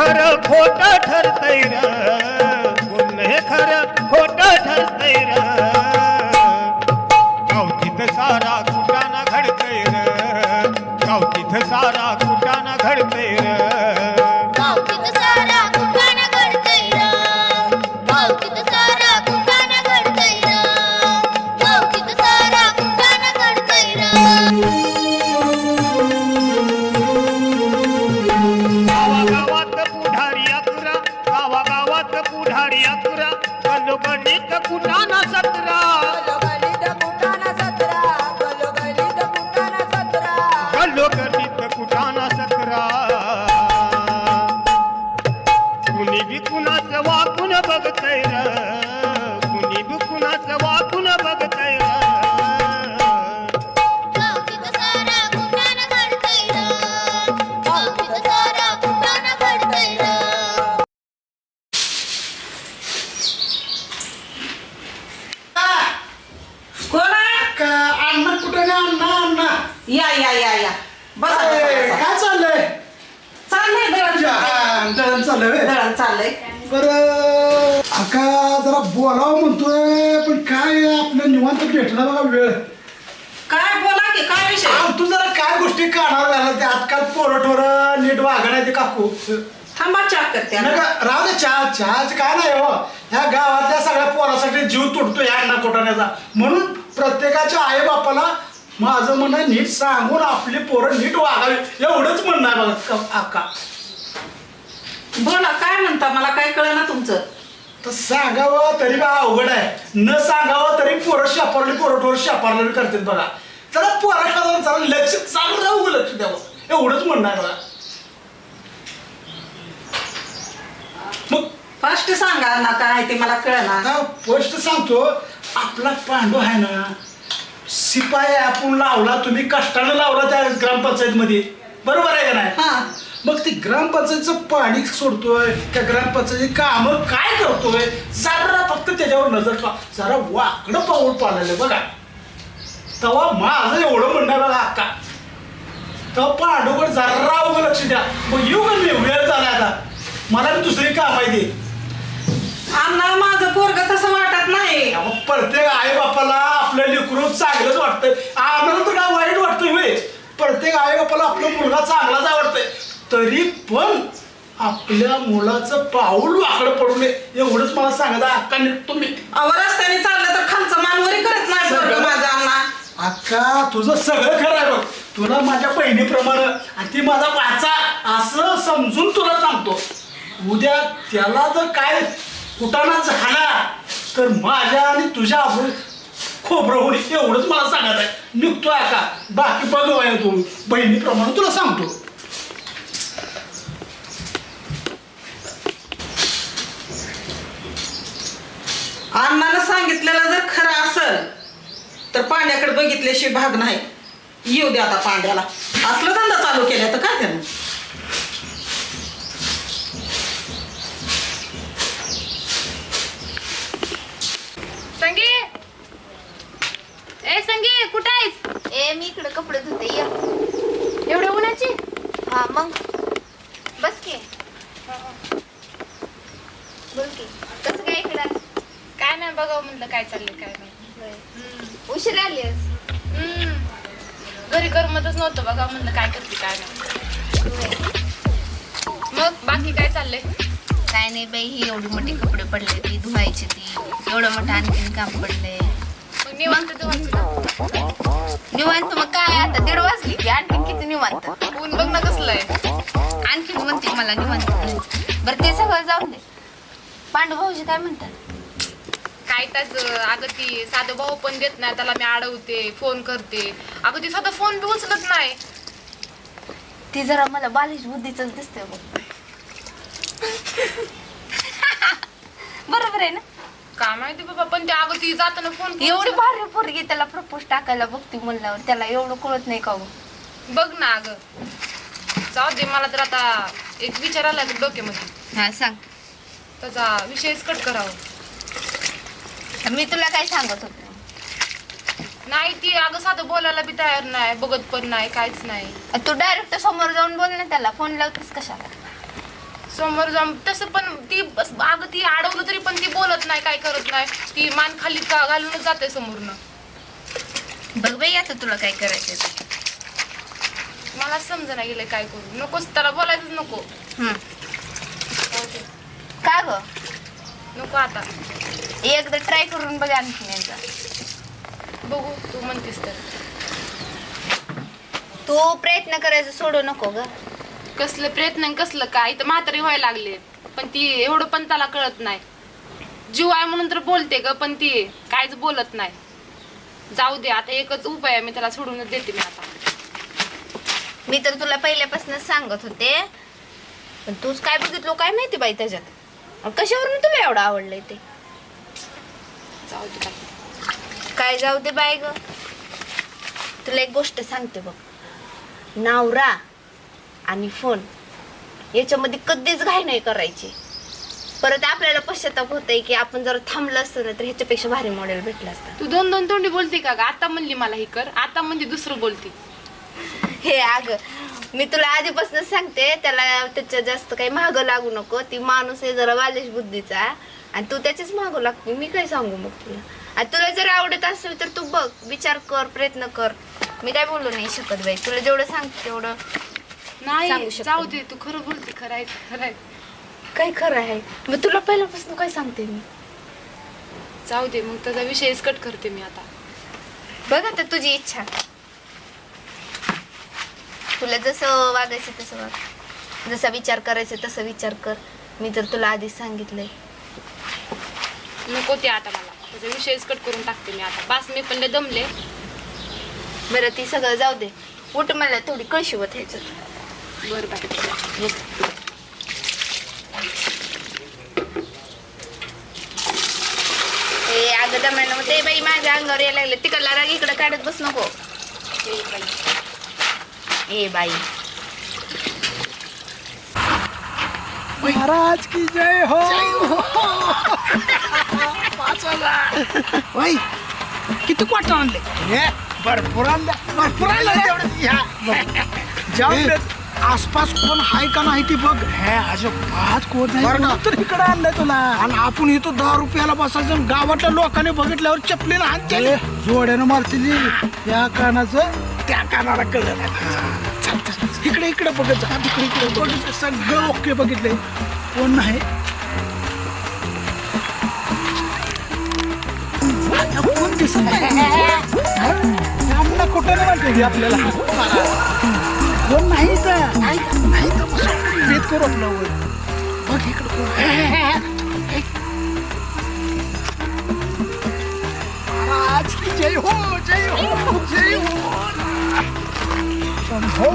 खर खोट ठरतय र. पुण्य खरं खोट ठरतय र. गावतीत सारा पुढारी अकरा गणगणित कुटाना सतरा. गलोगलीत कुटाणा सतरा. अण्णा अण्णा या या या या. बसा बसा, ए, बसा. काय चाललंय? चाललंय दळण हा, दळण चाललंय व्हय? दळण चाललंय. बरं आका जरा बोलावं म्हणतोय पण काय आपलं निवांत भेटला बघा वेळ. काय बोला की काय विषय? अहो, तू जरा काय गोष्टी काढावं झाला ते आजकाल पोरटोर नीट वागणार ते काकू. थांबा चहा करते आता. नका राहू दे चहा चहाच काय नाही हो. ह्या गावातल्या सगळ्या पोरासाठी जीव तुटतो या अण्णा कोटाण्याचा म्हणून प्रत्येकाच्या आई बापाला माझं म्हणणं नीट सांगून आपली पोरं नीट वागावी. एवढंच म्हणणं आहे. बघा का- आका बोला काय म्हणता? मला काय कळलं तुमचं. तर सांगावं तरी बा अवघड आहे. न सांगावं तरी पोरं शापारली पोरं टोर शापारली करतात बघा. जरा पोराकडे जरा लक्ष चांगलं राहू लक्ष द्यावं. एवढंच म्हणणं आहे. बघा मग फर्स्ट सांगा ना काय ते मला कळना. पोस्ट सांगतो आपला पांडू आहे ना शिपाई आपण लावला तुम्ही कष्टानं लावला त्या ग्रामपंचायत मध्ये बरोबर आहे का नाही? हा. मग ती ग्रामपंचायतचं पाणी सोडतोय त्या ग्रामपंचायती काम काय करतोय जरा फक्त त्याच्यावर नजर ठेवा. जरा वाकडं पाऊल पाडलेलं बघा. तेव्हा माझं एवढं म्हणणं आहे बघा अक्का तेव्हा पांडूकडे जरा उभं लक्ष द्या. मग येऊ का मी? वेळ झाला आता. मला दुसरी काम आहे ती. अण्णा माझं पोरग तसं नाही प्रत्येक आई बापाला आपलं लेकरू चांगलंच वाटतंय. आम्हाला तर काय वाईट वाटतंय होय? प्रत्येक आई बापाला आपला मुलगा चांगलाच आवडतंय. तरी पण आपल्या मुलाचं पाऊल वाकडं पडू नये एवढंच मला सांगा अक्का तुम्ही. अहो रस्त्याने चाललं तर खालचं मानवरी करत नाही पोरग सगळं. माझं अण्णा. अक्का तुझं सगळं खरं आहे बघ. तुला माझ्या बहिणीप्रमाणे आणि ती माझा वाचा असं समजून तुला सांगतो. उद्या त्याला जर काय कुटाणा झाला तर माझ्या आणि तुझ्या आपण खोबरं होईल एवढंच मला सांगत आहे. निघतोय का बाकी बघ आहे तू. बहिणीप्रमाणे तुला सांगतो. अण्णानं सांगितलेलं जर खरं असेल तर पांड्याकडे बघितल्याशिवाय भाग नाही. येऊ दे आता पांड्याला. असलं धंदा चालू केला तर काय त्यानं संगी? ए संगी कुठं आहेस? ए मी इकडे कपडे धुते ये. एवढ्या उन्हाची? हा मग. बस की. बोल की. कसं काय इकडं? काय नाही बघावं म्हणलं काय चाललंय काय नाही. उशीर हम्म. घरी करमतच नव्हतं बघा म्हणलं काय करते काय नाही. मग बाकी काय चाललंय? काय नाही बाई ही एवढी मोठी कपडे पडले ती धुवायची ती. एवढं मोठं आणखीन काम पडले निवांत मग काय आता दीड वाजली की आणखीन किती निवांत? ऊन बघ ना कसलं आहे आणखीन म्हणते मला निवांत. बरं ते सगळं जाऊन दे. पांडू भाऊजी काय म्हणतात? काय त्याच अगं ती साधं भाऊ पण देत नाही त्याला मी अडवते फोन करते. अगं ती साधा फोन बी उचलत नाही. ती जरा मला बालिश बुद्धीच दिसते बघ. बरोबर आहे ना? काय माहिती बाबा पण ते अगं ती जाताना फोन एवढी भारी पोरगी त्याला प्रपोज टाकायला बघती म्हणल्यावर त्याला एवढं कळत नाही का हो? बघ ना अगं. जाऊ दे मला तर आता एक विचार आला बघ डोक्यामध्ये. हा सांग. त्याचा विषयच कट करावा. तर मी तुला काय सांगत होते? नाही ती अगं साधं बोलायला बी तयार नाही बघत पण नाही काहीच नाही. तू डायरेक्ट समोर जाऊन बोल ना त्याला. फोन लावतेस कशाला? समोर जाऊन तसं पण ती बस- अगं ती अडवलं तरी पण ती बोलत नाही काय करत नाही. ती मान खाली का घालूनच जाते समोरनं. बघ बाई आता तुला काय करायचंय ते. मला समजा गेलं काय करू. नकोच त्याला बोलायचंच नको. हम्म. का ग? नको आता. एकदा ट्राय करून बघ आणखीन एकदा. बघू तू म्हणतेस तर. तू प्रयत्न करायचं सोडू नको ग. कसलं प्रयत्न आणि कसलं काय तर म्हातारी व्हायला लागले. पण ती एवढं पण त्याला कळत नाही. जीव आहे म्हणून तर बोलते ग पण ती काहीच बोलत नाही. जाऊ दे आता एकच उपाय आहे मी त्याला सोडूनच देते मी आता. मी तर तुला पहिल्यापासूनच सांगत होते पण तूच काय बघितलो काय माहिती बाई त्याच्यात? कशावरून तुला एवढं आवडलंय ते? जाऊ दे. काय जाऊ दे बाय ग. तुला एक गोष्ट सांगते बघ. नावरा आणि फोन याच्यामध्ये कधीच घाई नाही करायची. परत आपल्याला पश्चाताप होतंय की आपण जर थांबलं असतं ना तर ह्याच्यापेक्षा भारी मॉडेल भेटलं असतं. तू दोन दोन तोंडी बोलते का ग? आता म्हणली मला ही कर आता म्हणजे दुसरं बोलते. हे अग मी तुला आधीपासूनच सांगते त्याला त्याच्या जास्त काही महाग लागू नको. ती माणूस आहे जरा बालिश बुद्धीचा. आणि तू त्याचीच महाग लागते. मी काय सांगू मग तुला? आणि तुला जर आवडत असेल तर तू बघ विचार कर प्रयत्न कर. मी काय बोलू नाही शकत बाई. तुला जेवढं सांगते तेवढं. सांगू नाही शकते. जाऊ दे तू खरं बोलते खरं आहे खरं आहे. काय खरं आहे? मग तुला पहिल्यापासून काय सांगते मी? जाऊ दे मग त्याचा विषयच कट करते मी आता. बघ आता तुझी इच्छा. तुला जसं वागायचं तसं वाग. जसा विचार करायचा तसं विचार कर. मी तर तुला आधीच सांगितलंय. नको ते आता मला. त्याचा विषयच कट करून टाकते मी आता. बास मी पण लय दमले. बरं ती सगळं जाऊ दे. उठ मला थोडी कळशी वतायचं बरं बाय ए अगं ते बाई माझ्या अंगावर यायला लागले. तिकडला राग इकडं काढत बस नको. ए बाई. महाराज की जय हो! बाई किती क्वार्टर आणले? हे भरपूर आणले भरपूर आणले तेवढं दे. आसपास कोण आहे का नाही ती बघ. हे अजिबात कोण नाही. म्हणून तर इकडे आणलंय तुला. आणि आपण इथं दहा रुपयाला बसायचं आणि गावातल्या लोकांनी बघितल्यावर चपलीला हात जोड्यानं मारतील या कानाचं. त्या कानाला कळलं नाही. चल, चल, चल. इकडे इकडे बघत जा. इकडे इकडे बघितलं सगळं ओके बघितलंय. कोण नाही आता कोण दिसत आम्हाला कुठं नाही माहिती आपल्याला. कोण नाही तर नाही तर भेद करू आपला. बघ इकडं जय हो जय हो जय हो. हो.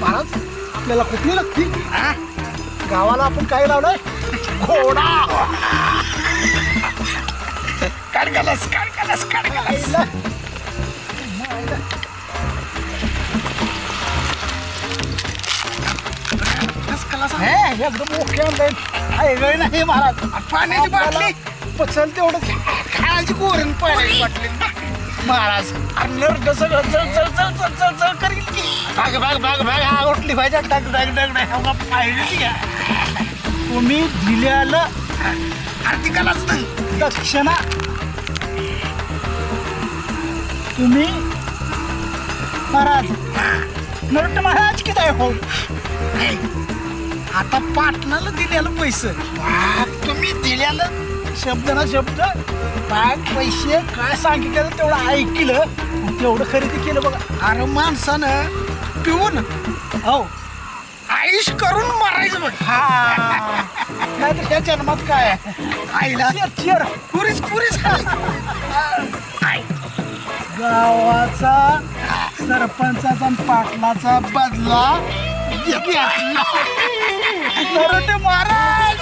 महाराज आपल्याला कुठली लागती? हा? गावाला आपण काय लावलंय? घोडा. काढगालास काढगालास काढगालास हे एकदम ओके आणलंय आहे गय नाही महाराज पाण्याची बाटली पचल तेवढं खायची कोरण पाण्याची बाटली महाराज अन्नर सगळं चल चल चल चल चल चल करील भाग भाग भाग भाग हा उठली पाहिजे डग डग डग डग पाहिजे घ्या तुम्ही दिल्याला आर्थिकालाच नाही दक्षिणा तुम्ही महाराज नरट महाराज किती आहे हो आता पाटणाला दिलेलं पैसे. तुम्ही दिलेलं शब्द ना शब्द. बँक पैसे काय सांगितलं तेवढं ऐकलं. तेवढं खरेदी केलं बघा. अरे माणसानं पिऊन हो आयुष करून मारायचं बघ. हा. नाही तर त्या जन्मात काय? आईला चेर पुरीच पुरीच. गावाचा सरपंचाचा आणि पाटलाचा बदला. नरोटे महाराज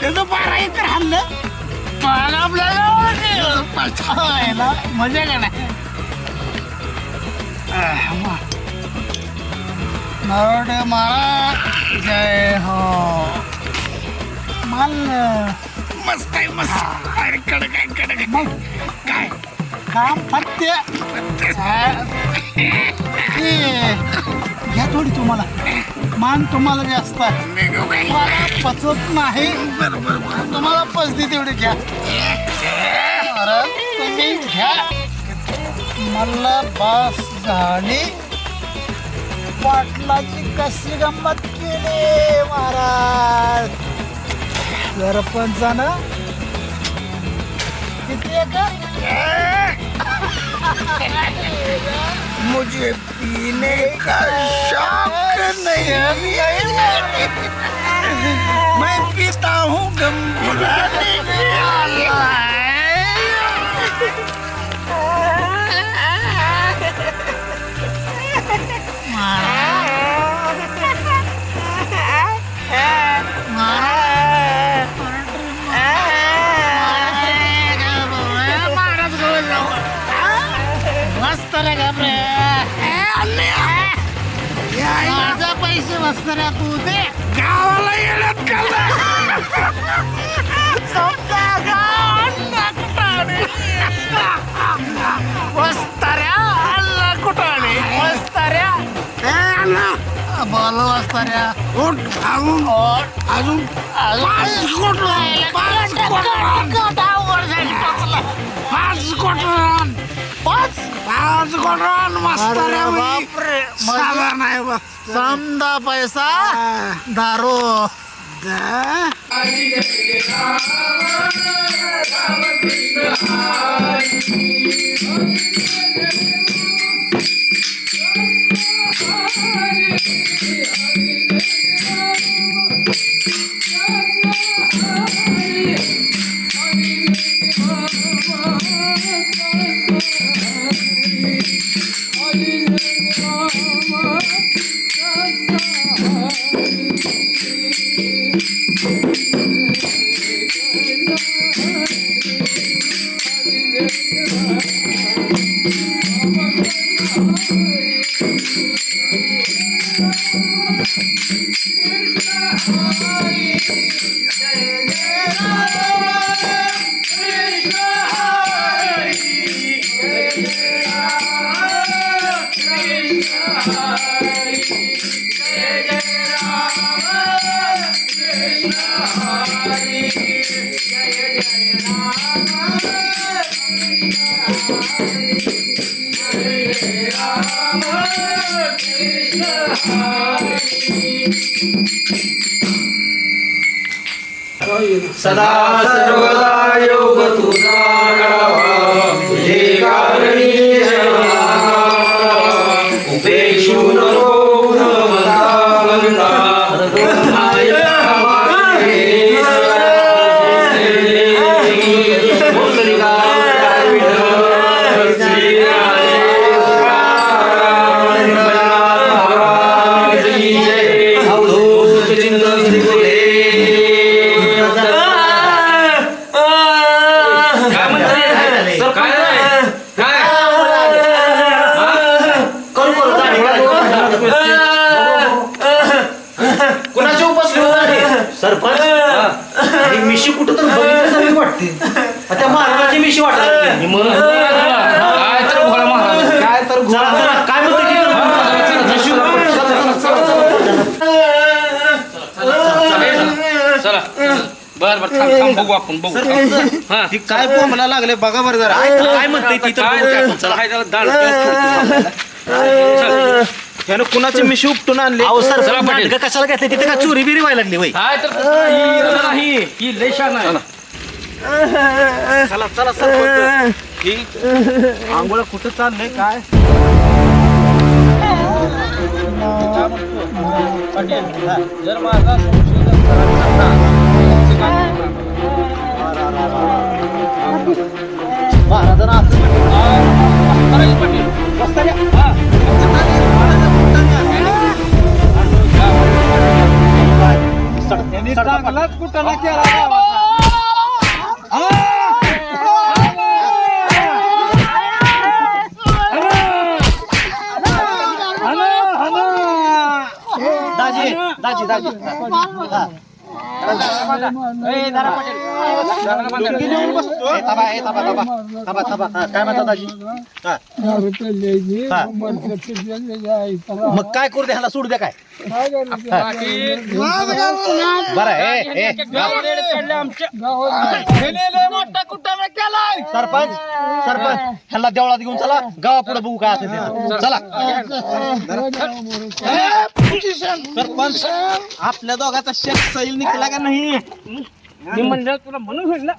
त्याचं बारा एकर हल्लं पण आपल्याला मजा का नाही नरोटे महाराज जय हो माल मस्त आहे मस्त. अरे कडक आहे कडक काय? काम पत्ते. घ्या थोडी तुम्हाला. मान तुम्हाला जास्त आहे मला पचत नाही. तुम्हाला पचते तेवढी घ्या. महाराज तुम्ही घ्या. मला बस झाली. पाटलाची कशी गंमत केली महाराज? सरपंचानं किती एक मुझे पीने का शौक नहीं है। मैं पीता हूँ गम। रे तू दे गावाला येण्यात वस्ताऱ्या अल्ला कुठाने? वस्ताऱ्या. बोल वस्ताऱ्या. उठ अजून अजून पाच कोट पाच कोट पाच कोट पाच पाच कोट मस्ताऱ्या साधा नाही बा. समदा पैसा दारू सदा सर्वदा योग तुझा गावा। in the बघू आपण बघू. हा. ती काय बोंबला लागले बघा बरं जरा. काय म्हणते ती तर बघू आपण. चला. काय त्याला दाढ चल. त्यानं कुणाची मिशी उपटून आणली? अहो, सर, चला, पाटील. नाटकं कशाला घेतली? तिथे का चोरी बिरी व्हायला लागली वय काय तर ही नाही. ही लय शान आहे. चला चला ही आंघोळ कुठं चाललंय? काय? जर माझा संशोधन करायचा महाराजांना असं. करायचं थांबा थांबा. हा, काय दाजी हा. हा. मग काय करू द्या ह्याला सोडू द्या काय? बरं सरपंच सरपंच ह्याला देवळात घेऊन चला. गावापुढे बघू काय असेल ते. चला. सरपंच आपल्या दोघाचा शेत सैल निघला का नाही? मी म्हणलं तुला म्हणून म्हणलं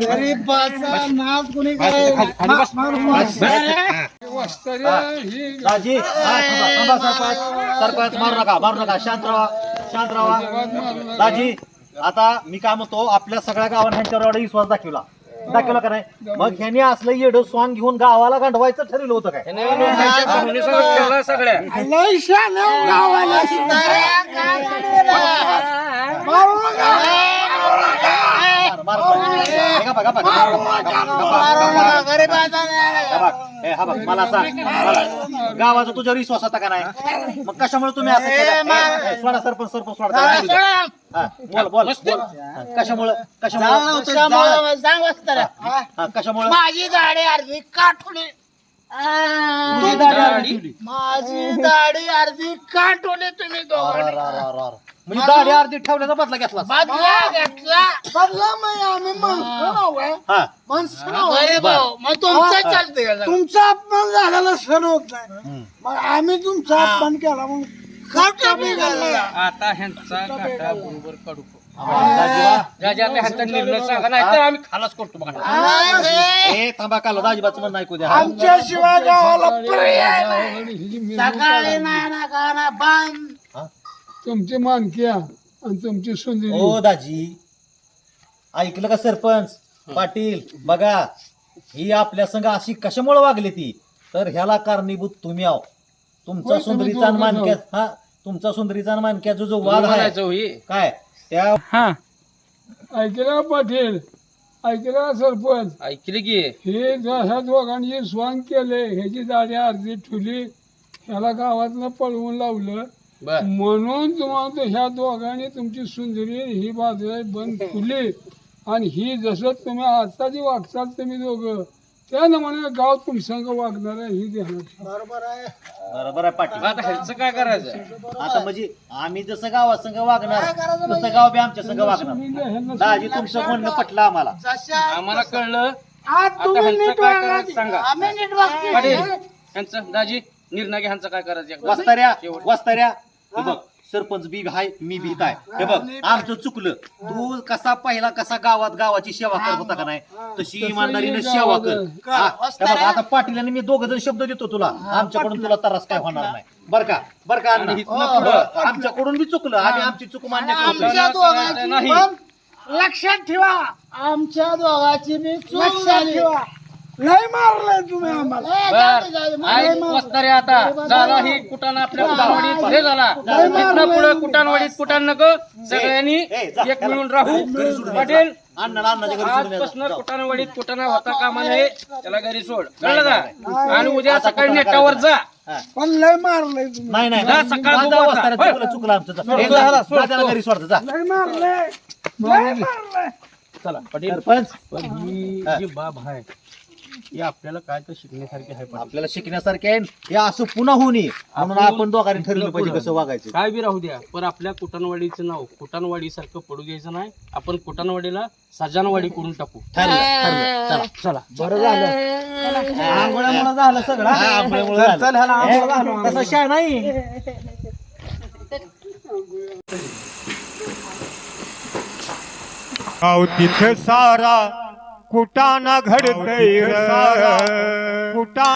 गरीबाचा कोणी सरपंच सरपंच मारू नका मारू नका. शांत राहा शांत राहा. दाजी आता मी काय म्हणतो आपल्या सगळ्या गावाने ह्यांच्यावर एवढा विश्वास दाखवला. दाखवला का नाही? मग ह्यांनी असलं येडं सॉंग घेऊन गावाला गंडवायचं ठरवलं होतं काय? सगळ्या. मला सांग गावाचा तुझ्यावर विश्वास होता का नाही मग कशामुळे तुम्ही असं सोडा सरपंच सरपंच सोडा बोल बोल माझी दाढी अर्धी काठवली माझी दाढी अर्धी काठवली तुम्ही दोघांनी म्हणजे दाढी अर्धी ठेवण्याचा बदला घेतला. बदला घेतला. बदला मग आम्ही. हा. व्हय. मग तुमचं चालतंय तुमचा अपमान झालेला सण होत नाही. मग आम्ही तुमचा अपमान केला मग काटा बिघडला. आता ह्यांचा काटा बरोबर काढू. दाजीबा, राजा आता ह्यांचा निर्णय सांगा. नाही तर आम्ही खालाच करतो बघा नाही रे. ए थांबा काल. दाजीबाचं म्हणणं ऐकू द्या. आमच्या शिवाय गावाला पर्याय नाही. सकाळी नाही ना गाणं बंद. तुमची मानक्या आणि तुमची सुंदरी. ओ दाजी. ऐकलं का सरपंच? पाटील बघा ही आपल्या संघ अशी कशामुळे वागली ती? तर ह्याला कारणीभूत तुम्ही आहो. तुमचा होय, तुम्ही सुंदरीचा दोघं मानक्या हा तुमचा सुंदरीचा आणि मानक्याचा जो वाद आहे. म्हणायचं होई. काय? त्या हा. ऐकलं का पाटील? ऐकलं सरपंच? ऐकले की. हे ज- ह्या दोघांनी स्वांग केले ह्याची दाढी अर्धी ठुली ह्याला गावातनं पळवून लावलं बर. म्हणून तुम्हाला तो ह्या दोघांनी तुमची सुंदरी ही बाजू बंद खुली. आणि ही जसं तुम्ही आता जी वागचाल तुम्ही दोघं त्या नमुने गाव तुमसंग वागणार आहे ही ध्यानात बरोबर आहे. बरोबर आहे पाटील. आता ह्यांचं काय करायचं? आता म्हणजे आम्ही जसं गावा संघ वागणार तसं गाव बी आमच्या संघ वागणार. ह्यांना दाजी तुमचं म्हणणं पटलं आम्हाला. जशा आम्हाला कळलं. आज आता तुम्ही ह्यांचं नीट काय वागा. करायचं सांगा. आम्ही नीट वागतो पाटील ह्यांचं दाजी. निर्णय घ्या ह्यांचं काय करायचं. वस्ताऱ्या हे बघ सरपंच बी हाय मी भीत आहे हे बघ आमचं चुकलं. तू कसा पहिला कसा गावात गावाची सेवा करत होता का नाही? तशी इमानदारीने सेवा कर. हा, हे बघ आता पाटील आणि मी दोघ जण शब्द देतो तुला. आमच्याकडून तुला त्रास काय होणार नाही. बर का? बर का अण्णा? आणि इथनं पुढं. आमच्याकडून बी चुकलं. आम्ही आमची चूक मान्य करतोय आमच्या दोघांची नाही. पण लक्षात ठेवा. आमच्या दोघांची मी लक्षात ठेवा. लय मारलंय तुम्ही आम्हाला. आता. झाला ही कुटाण आपल्या कुटाणवाडीत. हे झाला. तिथनं पुढे कुटाणवाडीत कुटाण नको. सगळ्यांनी एक मिळून राहू. पाटील आजपासून. कुटाणवाडीत कुटाणा होता कामा नये. त्याला घरी सोड. कळलं का? आणि उद्या सकाळी नेटावर जा. पण लय मारलंय तुम्ही. नाही नाही. जा, सकाळ. चुकलं चुकलं आमचं. घरी सोडतं. जा. लय मारलंय. लय मारलंय चला पाटील. सरपंच. पण ही जी बाब आहे ही आपल्याला काय तर शिकण्यासारखी आहे पाटील. आपल्याला शिकण्यासारखे आहे हे असं पुन्हा होऊ नये म्हणून आपण दोघांनी ठरवलं पाहिजे कसं वागायचं. काय बी राहू द्या पण आपल्या कुटाणवाडीचं नाव कुटाणवाडी सारखं पडू द्यायचं नाही. आपण कुटाणवाडीला सजानवाडी करून टाकू. ठरलं ठरलं. चला. चला. बरं झालं. आंघोळ्यामुळे झालं सगळं. हा, आंघोळीमुळं झालं. चल ह्याला आंघोळ. घालू तसं नाही. गाव तिथं सारा कुटाना घडतय सारा. कुटा